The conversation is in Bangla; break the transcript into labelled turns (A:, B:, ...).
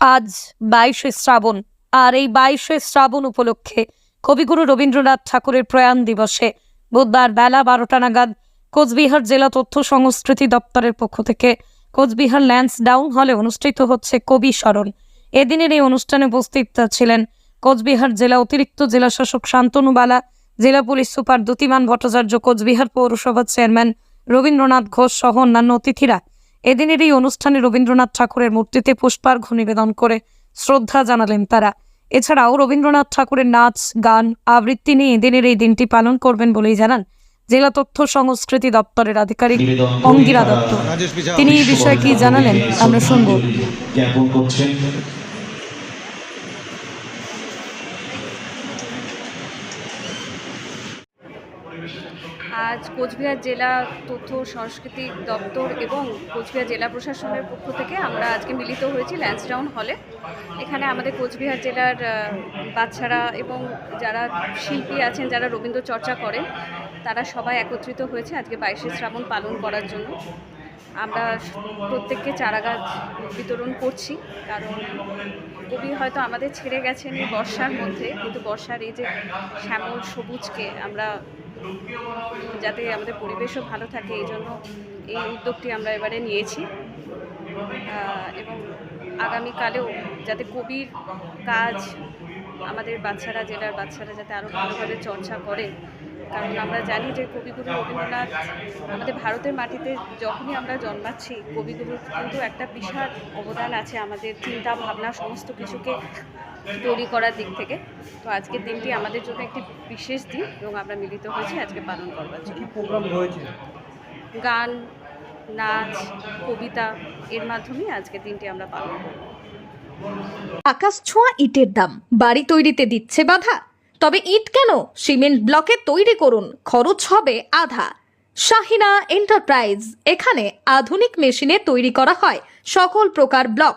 A: আজ বাইশে শ্রাবণ, আর এই বাইশে শ্রাবণ উপলক্ষে কবিগুরু রবীন্দ্রনাথ ঠাকুরের প্রয়াণ দিবসে বুধবার বেলা বারোটা নাগাদ কোচবিহার জেলা তথ্য সংস্কৃতি দপ্তরের পক্ষ থেকে কোচবিহার ল্যান্স ডাউন হলে অনুষ্ঠিত হচ্ছে কবি স্মরণ। এদিনের এই অনুষ্ঠানে উপস্থিত ছিলেন কোচবিহার জেলা অতিরিক্ত জেলা শাসক শান্তনু বালা, জেলা পুলিশ সুপার দ্যুতিমান ভট্টাচার্য, কোচবিহার পৌরসভার চেয়ারম্যান রবীন্দ্রনাথ ঘোষ সহ অন্যান্য অতিথিরা এদিনের এই অনুষ্ঠানে রবীন্দ্রনাথ ঠাকুরের মূর্তিতে পুষ্পার্ঘ নিবেদন করে শ্রদ্ধা জানালেন তারা। এছাড়াও রবীন্দ্রনাথ ঠাকুরের নাচ গান আবৃত্তি নিয়ে এদিনের এই দিনটি পালন করবেন বলেই জানান জেলা তথ্য সংস্কৃতি দপ্তরের আধিকারিক অঙ্গিরা দত্ত। তিনি এই বিষয়ে কি জানালেন আমরা শুনব।
B: আজ কোচবিহার জেলা তথ্য সংস্কৃতি দপ্তর এবং কোচবিহার জেলা প্রশাসনের পক্ষ থেকে আমরা আজকে মিলিত হয়েছি ল্যান্সডাউন হলে। এখানে আমাদের কোচবিহার জেলার বাচ্চারা এবং যারা শিল্পী আছেন, যারা রবীন্দ্র চর্চা করেন, তারা সবাই একত্রিত হয়েছে আজকে বাইশে শ্রাবণ পালন করার জন্য। আমরা প্রত্যেককে চারা গাছ বিতরণ করছি, কারণ কবি হয়তো আমাদের ছেড়ে গেছেন এই বর্ষার মধ্যে, কিন্তু বর্ষার এই যে শ্যামল সবুজকে আমরা যাতে আমাদের পরিবেশও ভালো থাকে, এই জন্য এই উদ্যোগটি আমরা এবারে নিয়েছি। এবং আগামীকালেও যাতে কবির কাজ আমাদের বাচ্চারা, জেলার বাচ্চারা যাতে আরও ভালোভাবে চর্চা করে, কারণ আমরা জানি যে কবিগুরু রবীন্দ্রনাথ আমাদের ভারতের মাটিতে যখনই আমরা জন্মাচ্ছি, কবিগুরুর কিন্তু একটা বিশাল অবদান আছে আমাদের চিন্তা ভাবনা সমস্ত কিছুকে তৈরি করার দিক থেকে। তো আজকের দিনটি আমাদের জন্য একটি বিশেষ দিন এবং আমরা মিলিত হয়েছি আজকে পালন করবার জন্য। গান নাচ কবিতা এর মাধ্যমে আজকের দিনটি আমরা পালন করব।
C: আকাশ ছোঁয়া ইটের দাম বাড়ি তৈরিতে দিচ্ছে বাধা। তবে ইট কেন? সিমেন্ট ব্লকে তৈরি করুন খরচ হবে আধা। শাহিনা এন্টারপ্রাইজ এখানে আধুনিক মেশিনে তৈরি করা হয় সকল প্রকার ব্লক।